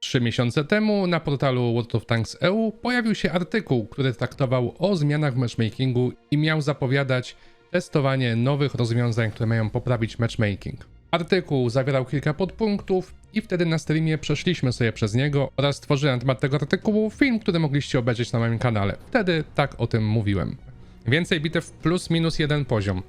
Trzy miesiące temu na portalu World of Tanks EU pojawił się artykuł, który traktował o zmianach w matchmakingu i miał zapowiadać testowanie nowych rozwiązań, które mają poprawić matchmaking. Artykuł zawierał kilka podpunktów i wtedy na streamie przeszliśmy sobie przez niego oraz stworzyłem na temat tego artykułu film, który mogliście obejrzeć na moim kanale. Wtedy tak o tym mówiłem. Więcej bitew plus minus jeden poziom.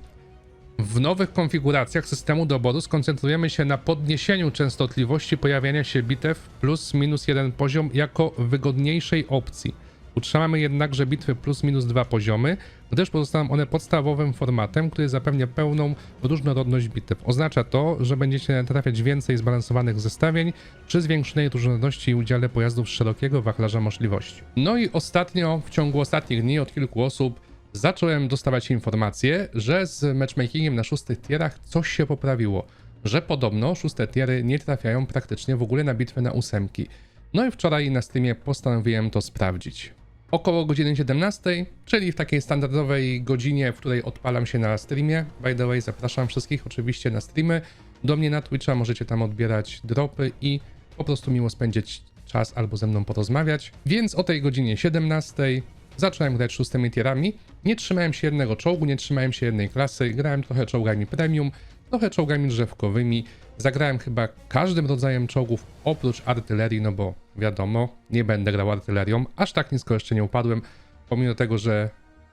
W nowych konfiguracjach systemu doboru skoncentrujemy się na podniesieniu częstotliwości pojawiania się bitew plus minus jeden poziom jako wygodniejszej opcji. Utrzymamy jednakże bitwy plus minus dwa poziomy, gdyż pozostaną one podstawowym formatem, który zapewnia pełną różnorodność bitew. Oznacza to, że będziecie trafiać więcej zbalansowanych zestawień przy zwiększonej różnorodności i udziale pojazdów szerokiego wachlarza możliwości. No i ostatnio, w ciągu ostatnich dni od kilku osób zacząłem dostawać informacje, że z matchmakingiem na szóstych tierach coś się poprawiło, że podobno szóste tiery nie trafiają praktycznie w ogóle na bitwę na ósemki. No i wczoraj na streamie postanowiłem to sprawdzić. Około godziny 17, czyli w takiej standardowej godzinie, w której odpalam się na streamie. By the way, zapraszam wszystkich oczywiście na streamy. Do mnie na Twitcha możecie tam odbierać dropy i po prostu miło spędzić czas albo ze mną porozmawiać. Więc o tej godzinie 17 zacząłem grać szóstymi tierami. Nie trzymałem się jednego czołgu, nie trzymałem się jednej klasy. Grałem trochę czołgami premium, trochę czołgami drzewkowymi. Zagrałem chyba każdym rodzajem czołgów oprócz artylerii, no bo wiadomo, nie będę grał artylerią. Aż tak nisko jeszcze nie upadłem, pomimo tego, że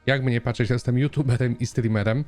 jakby nie patrzeć, jestem youtuberem i streamerem.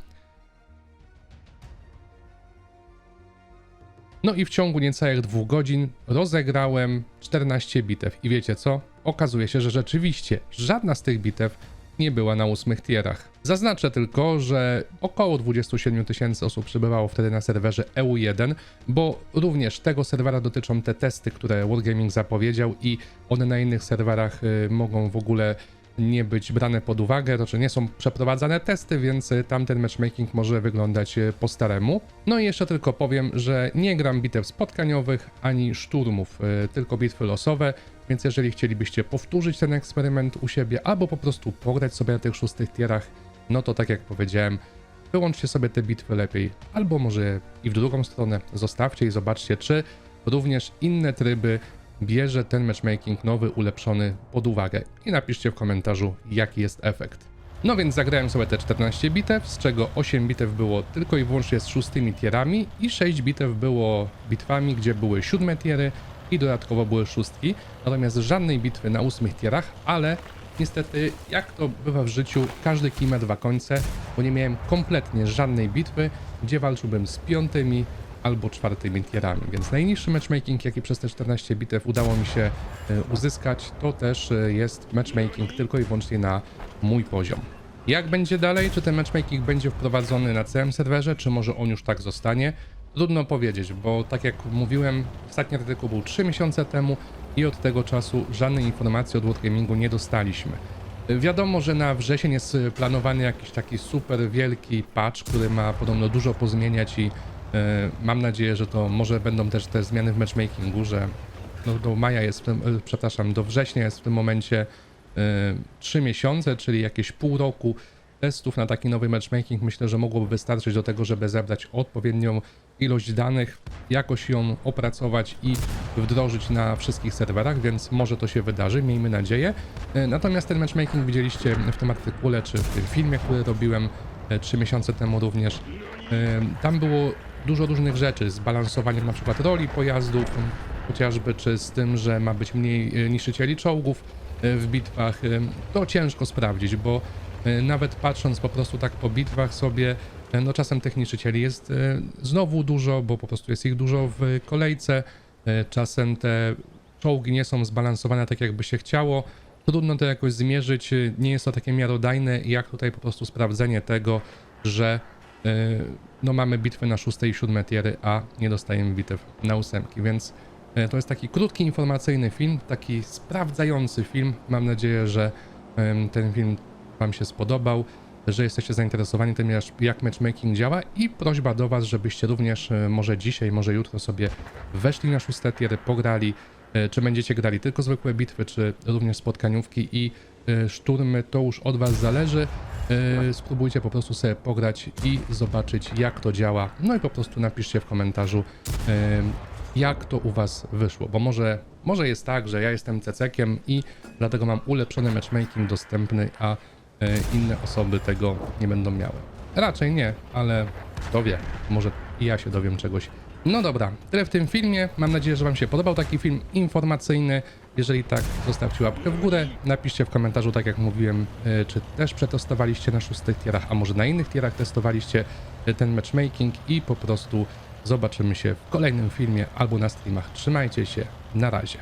No i w ciągu niecałych dwóch godzin rozegrałem 14 bitew. I wiecie co? Okazuje się, że rzeczywiście żadna z tych bitew nie była na ósmych tierach. Zaznaczę tylko, że około 27 tysięcy osób przybywało wtedy na serwerze EU1, bo również tego serwera dotyczą te testy, które Wargaming zapowiedział i one na innych serwerach y, mogą w ogóle nie być brane pod uwagę, to czy nie są przeprowadzane testy, więc y, tamten matchmaking może wyglądać y, po staremu. No i jeszcze tylko powiem, że nie gram bitew spotkaniowych ani szturmów, y, tylko bitwy losowe, więc jeżeli chcielibyście powtórzyć ten eksperyment u siebie albo po prostu pograć sobie na tych szóstych tierach, no to tak jak powiedziałem, wyłączcie sobie te bitwy lepiej, albo może i w drugą stronę zostawcie i zobaczcie, czy również inne tryby bierze ten matchmaking nowy, ulepszony pod uwagę i napiszcie w komentarzu, jaki jest efekt. No więc zagrałem sobie te 14 bitew, z czego 8 bitew było tylko i wyłącznie z szóstymi tierami i 6 bitew było bitwami, gdzie były siódme tiery i dodatkowo były szóstki, natomiast żadnej bitwy na ósmych tierach, ale niestety jak to bywa w życiu, każdy kij ma dwa końce, bo nie miałem kompletnie żadnej bitwy, gdzie walczyłbym z piątymi albo czwartymi tierami, więc najniższy matchmaking, jaki przez te 14 bitew udało mi się e, uzyskać, to też e, jest matchmaking tylko i wyłącznie na mój poziom. Jak będzie dalej? Czy ten matchmaking będzie wprowadzony na całym serwerze, czy może on już tak zostanie? Trudno powiedzieć, bo tak jak mówiłem, ostatni artykuł był 3 miesiące temu i od tego czasu żadnej informacji od Wargamingu nie dostaliśmy. Wiadomo, że na wrzesień jest planowany jakiś taki super wielki patch, który ma podobno dużo pozmieniać i e, mam nadzieję, że to może będą też te zmiany w matchmakingu, że no, do maja jest, tym, e, przepraszam, do września jest w tym momencie e, 3 miesiące, czyli jakieś pół roku testów na taki nowy matchmaking myślę, że mogłoby wystarczyć do tego, żeby zebrać odpowiednią ilość danych, jakoś ją opracować i wdrożyć na wszystkich serwerach, więc może to się wydarzy, miejmy nadzieję. E, Natomiast ten matchmaking widzieliście w tym artykule, czy w tym filmie, który robiłem 3 miesiące temu również. E, Tam było dużo różnych rzeczy, z balansowaniem na przykład roli pojazdów, chociażby, czy z tym, że ma być mniej e, niszczycieli czołgów e, w bitwach. E, To ciężko sprawdzić, bo nawet patrząc po prostu tak po bitwach sobie, no czasem tych niszczycieli jest znowu dużo, bo po prostu jest ich dużo w kolejce. Czasem te czołgi nie są zbalansowane tak, jakby się chciało. Trudno to jakoś zmierzyć, nie jest to takie miarodajne, jak tutaj po prostu sprawdzenie tego, że no mamy bitwy na 6 i 7 tiery, a nie dostajemy bitew na ósemki, więc e, to jest taki krótki informacyjny film, taki sprawdzający film. Mam nadzieję, że ten film Wam się spodobał, że jesteście zainteresowani tym, jak- matchmaking działa i prośba do Was, żebyście również e, może dzisiaj, może jutro sobie weszli na szóste tiery, pograli, e, czy będziecie grali tylko zwykłe bitwy, czy również spotkaniówki i szturmy, to już od Was zależy. E, Spróbujcie po prostu sobie pograć i zobaczyć, jak to działa. No i po prostu napiszcie w komentarzu, e, jak to u was wyszło, bo może, może jest tak, że ja jestem cecekiem i dlatego mam ulepszony matchmaking dostępny, a e, inne osoby tego nie będą miały. Raczej nie, ale kto wie, może i ja się dowiem czegoś. No dobra, tyle w tym filmie. Mam nadzieję, że Wam się podobał taki film informacyjny. Jeżeli tak, zostawcie łapkę w górę. Napiszcie w komentarzu, tak jak mówiłem, e, czy też przetestowaliście na szóstych tierach, a może na innych tierach testowaliście e, ten matchmaking i po prostu zobaczymy się w kolejnym filmie albo na streamach. Trzymajcie się, na razie.